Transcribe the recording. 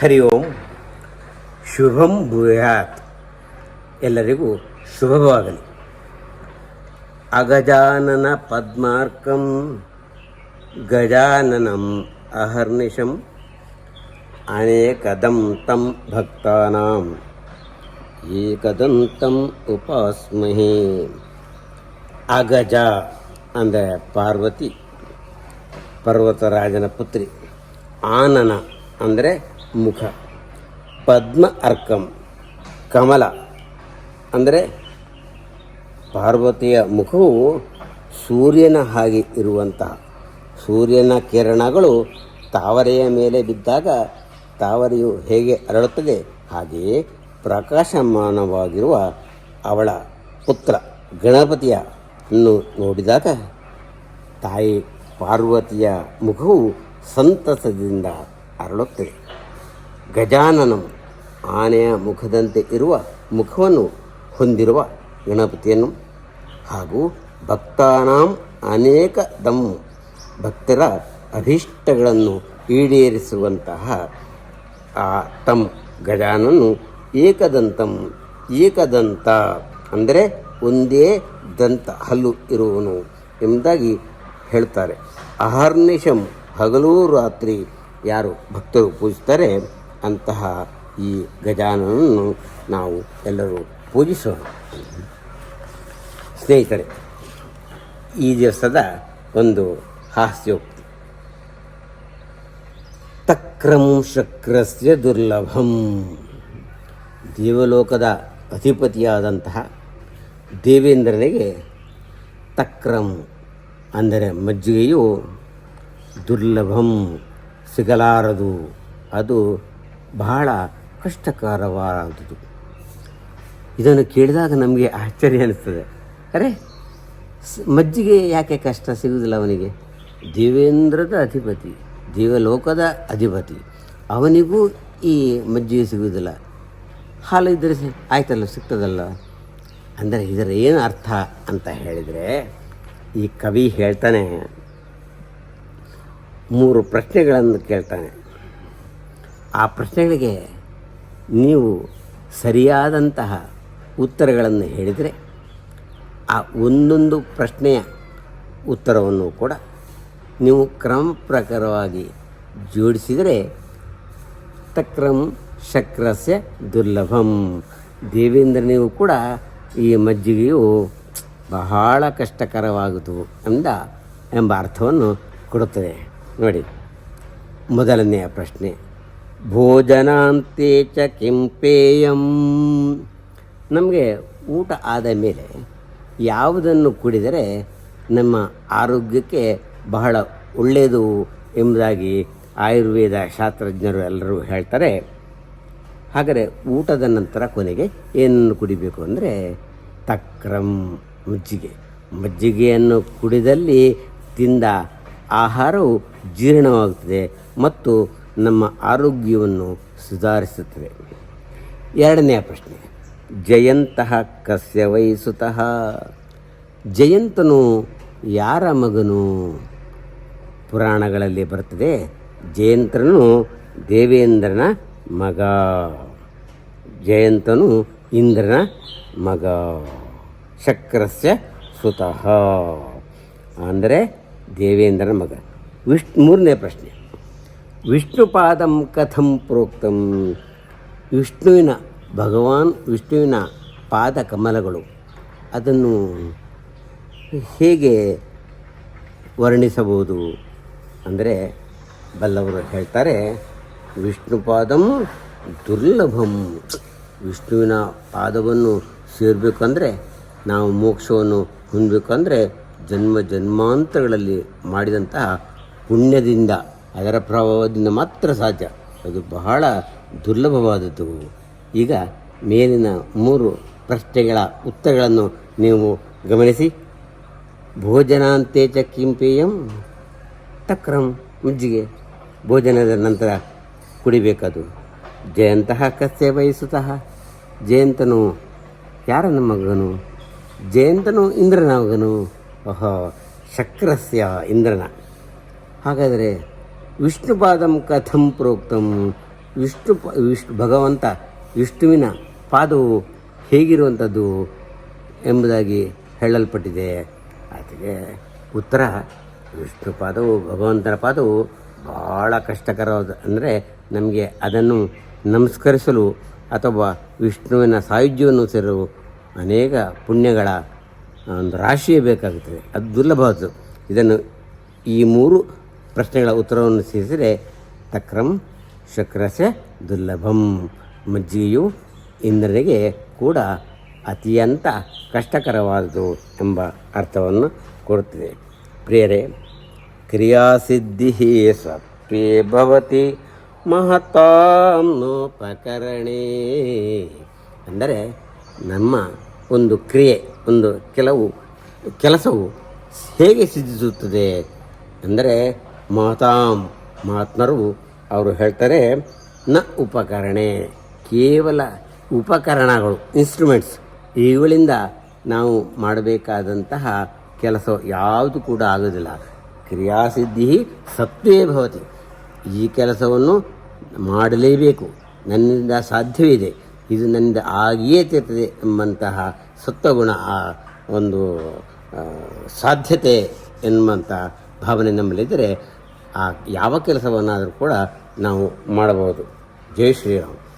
ಹರಿ ಓಂ. ಶುಭಂ ಭೂಯಾತ್. ಎಲ್ಲರಿಗೂ ಶುಭವಾಗಲಿ. ಅಗಜಾನನ ಪದ್ಮಾರ್ಕಂ, ಗಜಾನನಂ ಅಹರ್ನಿಶಂ, ಅನೇಕದಂ ತಂ ಭಕ್ತಾನಾಂ, ಏಕದಂತಂ ಉಪಾಸ್ಮಹಿ. ಅಗಜ ಅಂದರೆ ಪಾರ್ವತಿ, ಪರ್ವತರಾಜನ ಪುತ್ರಿ. ಆನನ ಅಂದರೆ ಮುಖ. ಪದ್ಮ ಅರ್ಕಂ. ಕಮಲ. ಅಂದರೆ ಪಾರ್ವತಿಯ ಮುಖವು ಸೂರ್ಯನ ಹಾಗೆ ಇರುವಂತಹ ಸೂರ್ಯನ ಕಿರಣಗಳು ತಾವರೆಯ ಮೇಲೆ ಬಿದ್ದಾಗ ತಾವರೆಯು ಹೇಗೆ ಅರಳುತ್ತದೆ? ಹಾಗೆಯೇ ಪ್ರಕಾಶಮಾನವಾಗಿರುವ ಅವಳ ಪುತ್ರ ಗಣಪತಿಯ ಅನ್ನು ನೋಡಿದಾಗ ತಾಯಿ ಪಾರ್ವತಿಯ ಮುಖವು ಸಂತಸದಿಂದ ಅರಳುತ್ತದೆ. ಗಜಾನನಂ. ಆನೆಯ ಮುಖದಂತೆ ಇರುವ ಮುಖವನ್ನು ಹೊಂದಿರುವ ಗಣಪತಿಯನ್ನು ಹಾಗೂ ಭಕ್ತಾನಾಂ ಅನೇಕ ದಂ ಭಕ್ತರ ಅಭೀಷ್ಟಗಳನ್ನು ಈಡೇರಿಸುವಂತಹ ಆ ತಮ್ ಗಜಾನನು ಏಕದಂತಂ, ಏಕದಂತ ಅಂದರೆ ಒಂದೇ ದಂತ, ಹಲ್ಲು ಇರುವನು ಎಂಬುದಾಗಿ ಹೇಳ್ತಾರೆ. ಅಹರ್ನಿಶಂ ಹಗಲು ರಾತ್ರಿ ಯಾರು ಭಕ್ತರು ಪೂಜಿಸ್ತಾರೆ? ಅಂತಹ ಈ ಗಜಾನನನ್ನು ನಾವು ಎಲ್ಲರೂ ಪೂಜಿಸೋಣ. ಸ್ನೇಹಿತರೆ, ಈ ದಿವಸದ ಒಂದು ಹಾಸ್ಯೋಕ್ತಿ. ತಕ್ರಂ ಶಕ್ರಸ್ಯ ದುರ್ಲಭಂ. ದೇವಲೋಕದ ಅಧಿಪತಿಯಾದಂತಹ ದೇವೇಂದ್ರನಿಗೆ ತಕ್ರಂ ಅಂದರೆ ಮಜ್ಜಿಗೆಯು ದುರ್ಲಭಂ ಸಿಗಲಾರದು. ಅದು ಬಹಳ ಕಷ್ಟಕರವಾದದ್ದು ಇದನ್ನು ಕೇಳಿದಾಗ ನಮಗೆ ಆಶ್ಚರ್ಯ ಅನ್ನಿಸ್ತದೆ ಅರೆ ಮಜ್ಜಿಗೆ ಯಾಕೆ ಕಷ್ಟ ಸಿಗುವುದಿಲ್ಲ ಅವನಿಗೆ? ದೇವೇಂದ್ರದ ಅಧಿಪತಿ, ದೇವಲೋಕದ ಅಧಿಪತಿ, ಅವನಿಗೂ ಈ ಮಜ್ಜಿಗೆ ಸಿಗುವುದಿಲ್ಲ ಹಾಲು ಇದ್ದರೆ ಆಯ್ತಲ್ಲ, ಸಿಗ್ತದಲ್ಲ? ಅಂದರೆ ಇದರ ಏನು ಅರ್ಥ ಅಂತ ಹೇಳಿದರೆ, ಈ ಕವಿ ಹೇಳ್ತಾನೆ, ಮೂರು ಪ್ರಶ್ನೆಗಳನ್ನು ಕೇಳ್ತಾನೆ. ಆ ಪ್ರಶ್ನೆಗಳಿಗೆ ನೀವು ಸರಿಯಾದಂತಹ ಉತ್ತರಗಳನ್ನು ಹೇಳಿದರೆ ಆ ಒಂದೊಂದು ಪ್ರಶ್ನೆಯ ಉತ್ತರವನ್ನು ಕೂಡ ನೀವು ಕ್ರಮ ಪ್ರಕಾರವಾಗಿ ಜೋಡಿಸಿದರೆ ತಕ್ರಂ ಶಕ್ರಸ್ಯ ದುರ್ಲಭಂ. ದೇವೇಂದ್ರನಿಗೂ ಕೂಡ ಈ ಮಜ್ಜಿಗೆಯು ಬಹಳ ಕಷ್ಟಕರವಾಗದು ಎಂದ ಎಂಬ ಅರ್ಥವನ್ನು ಕೊಡುತ್ತದೆ. ನೋಡಿ, ಮೊದಲನೆಯ ಪ್ರಶ್ನೆ. ಭೋಜನಾಂತೆ ಚ ಕೆಂಪೇಯಂ ನಮಗೆ ಊಟ ಆದ ಮೇಲೆ ಯಾವುದನ್ನು ಕುಡಿದರೆ ನಮ್ಮ ಆರೋಗ್ಯಕ್ಕೆ ಬಹಳ ಒಳ್ಳೆಯದು ಎಂಬುದಾಗಿ ಆಯುರ್ವೇದ ಶಾಸ್ತ್ರಜ್ಞರು ಎಲ್ಲರೂ ಹೇಳ್ತಾರೆ. ಹಾಗಾದರೆ ಊಟದ ನಂತರ ಕೊನೆಗೆ ಏನನ್ನು ಕುಡಿಬೇಕು ಅಂದರೆ ತಕ್ರಂ ಮಜ್ಜಿಗೆ. ಮಜ್ಜಿಗೆಯನ್ನು ಕುಡಿದಲ್ಲಿ ತಿಂದ ಆಹಾರವು ಜೀರ್ಣವಾಗುತ್ತದೆ ಮತ್ತು ನಮ್ಮ ಆರೋಗ್ಯವನ್ನು ಸುಧಾರಿಸುತ್ತದೆ ಎರಡನೆಯ ಪ್ರಶ್ನೆ ಜಯಂತಃ ಕಸ್ಯ ವಯಸ್ಸುತಃ ಜಯಂತನು ಯಾರ ಮಗನು? ಪುರಾಣಗಳಲ್ಲಿ ಬರ್ತದೆ ಜಯಂತ್ರನು ದೇವೇಂದ್ರನ ಮಗ. ಜಯಂತನು ಇಂದ್ರನ ಮಗ. ಶಕ್ರಸ್ಯ ಸುತಃ. ಅಂದರೆ ದೇವೇಂದ್ರನ ಮಗ. ವಿಷ್ಣು, ಮೂರನೇ ಪ್ರಶ್ನೆ ವಿಷ್ಣುಪಾದಂ ಕಥಂ ಪ್ರೋಕ್ತಂ. ವಿಷ್ಣುವಿನ ಭಗವಾನ್, ವಿಷ್ಣುವಿನ ಪಾದ ಕಮಲಗಳು ಅದನ್ನು ಹೇಗೆ ವರ್ಣಿಸಬಹುದು ಅಂದರೆ ಬಲ್ಲವರು ಹೇಳ್ತಾರೆ, ವಿಷ್ಣುಪಾದಂ ದುರ್ಲಭಂ. ವಿಷ್ಣುವಿನ ಪಾದವನ್ನು ಸೇರಬೇಕಂದ್ರೆ ನಾವು ಮೋಕ್ಷವನ್ನು ಹೊಂದಬೇಕಂದ್ರೆ ಜನ್ಮ ಜನ್ಮಾಂತರಗಳಲ್ಲಿ ಮಾಡಿದಂತಹ ಪುಣ್ಯದಿಂದ ಅದರ ಪ್ರಭಾವದಿಂದ ಮಾತ್ರ ಸಾಧ್ಯ. ಅದು ಬಹಳ ದುರ್ಲಭವಾದದ್ದು. ಈಗ ಮೇಲಿನ ಮೂರು ಪ್ರಶ್ನೆಗಳ ಉತ್ತರಗಳನ್ನು ನೀವು ಗಮನಿಸಿ. ಭೋಜನಾಂತೇಚ ಕಿಂಪೇಯಂ ತಕ್ರಂ ಮಜ್ಜಿಗೆ. ಭೋಜನದ ನಂತರ ಕುಡಿಬೇಕದು. ಜಯಂತಹ ಕಸ್ಯ ವಹಿಸುತಃ ಜಯಂತನು ಯಾರನ ಮಗನು? ಜಯಂತನು ಇಂದ್ರನ ಮಗನು. ಓಹೋ, ಶಕ್ರಸ್ಯ ಇಂದ್ರನ. ಹಾಗಾದರೆ ವಿಷ್ಣುಪಾದಂ ಕಥಂ ಪ್ರೋಕ್ತಂ. ವಿಷ್ಣು ವಿಷ್ಣು ಭಗವಂತ ವಿಷ್ಣುವಿನ ಪಾದವು ಹೇಗಿರುವಂಥದ್ದು ಎಂಬುದಾಗಿ ಹೇಳಲ್ಪಟ್ಟಿದೆ. ಅದಕ್ಕೆ ಉತ್ತರ, ವಿಷ್ಣು ಪಾದವು, ಭಗವಂತನ ಪಾದವು ಭಾಳ ಕಷ್ಟಕರವಾದ, ಅಂದರೆ ನಮಗೆ ಅದನ್ನು ನಮಸ್ಕರಿಸಲು ಅಥವಾ ವಿಷ್ಣುವಿನ ಸಾಯುಜ್ಯವನ್ನು ಸೇರಲು ಅನೇಕ ಪುಣ್ಯಗಳ ಒಂದು ರಾಶಿಯೇ ಬೇಕಾಗುತ್ತದೆ. ಅದು ದುರ್ಲಭವಾದ್ದು. ಇದನ್ನು ಈ ಮೂರು ಪ್ರಶ್ನೆಗಳ ಉತ್ತರವನ್ನು ಸೇರಿಸಿದರೆ ತಕ್ರಂ ಶಕ್ರಸ್ಯ ದುರ್ಲಭಂ. ಮಜ್ಜಿಗೆಯು ಇಂದ್ರನಿಗೆ ಕೂಡ ಅತ್ಯಂತ ಕಷ್ಟಕರವಾದುದು ಎಂಬ ಅರ್ಥವನ್ನು ಕೊಡುತ್ತದೆ. ಪ್ರಿಯರೇ, ಕ್ರಿಯಾಸಿದ್ಧಿ ಸತ್ವೇ ಭವತಿ ಮಹತಾಂನೋಪಕರಣೇ ಅಂದರೆ ನಮ್ಮ ಒಂದು ಕ್ರಿಯೆ, ಒಂದು ಕೆಲವು ಕೆಲಸವು ಹೇಗೆ ಸಿದ್ಧಿಸುತ್ತದೆ? ಅಂದರೆ ಮಹತಾಂ ಮಾತ್ನರು ಅವರು ಹೇಳ್ತಾರೆ, ನ ಉಪಕರಣೆ. ಕೇವಲ ಉಪಕರಣಗಳು ಇನ್ಸ್ಟ್ರೂಮೆಂಟ್ಸ್ ಇವುಗಳಿಂದ ನಾವು ಮಾಡಬೇಕಾದಂತಹ ಕೆಲಸ ಯಾವುದು ಕೂಡ ಆಗೋದಿಲ್ಲ ಕ್ರಿಯಾಸಿದ್ಧಿ ಸತ್ವೇ ಭವತಿ. ಈ ಕೆಲಸವನ್ನು ಮಾಡಲೇಬೇಕು. ನನ್ನಿಂದ ಸಾಧ್ಯವಿದೆ. ಇದು ನನ್ನಿಂದ ಆಗಿಯೇ ತೀರ್ತದೆ ಎಂಬಂತಹ ಸತ್ವಗುಣ, ಆ ಒಂದು ಸಾಧ್ಯತೆ ಎನ್ನುವಂಥ ಭಾವನೆ ನಮ್ಮಲ್ಲಿದ್ದರೆ ಆ ಯಾವ ಕೆಲಸವನ್ನಾದರೂ ಕೂಡ ನಾವು ಮಾಡಬಹುದು. ಜೈ ಶ್ರೀರಾಮ್.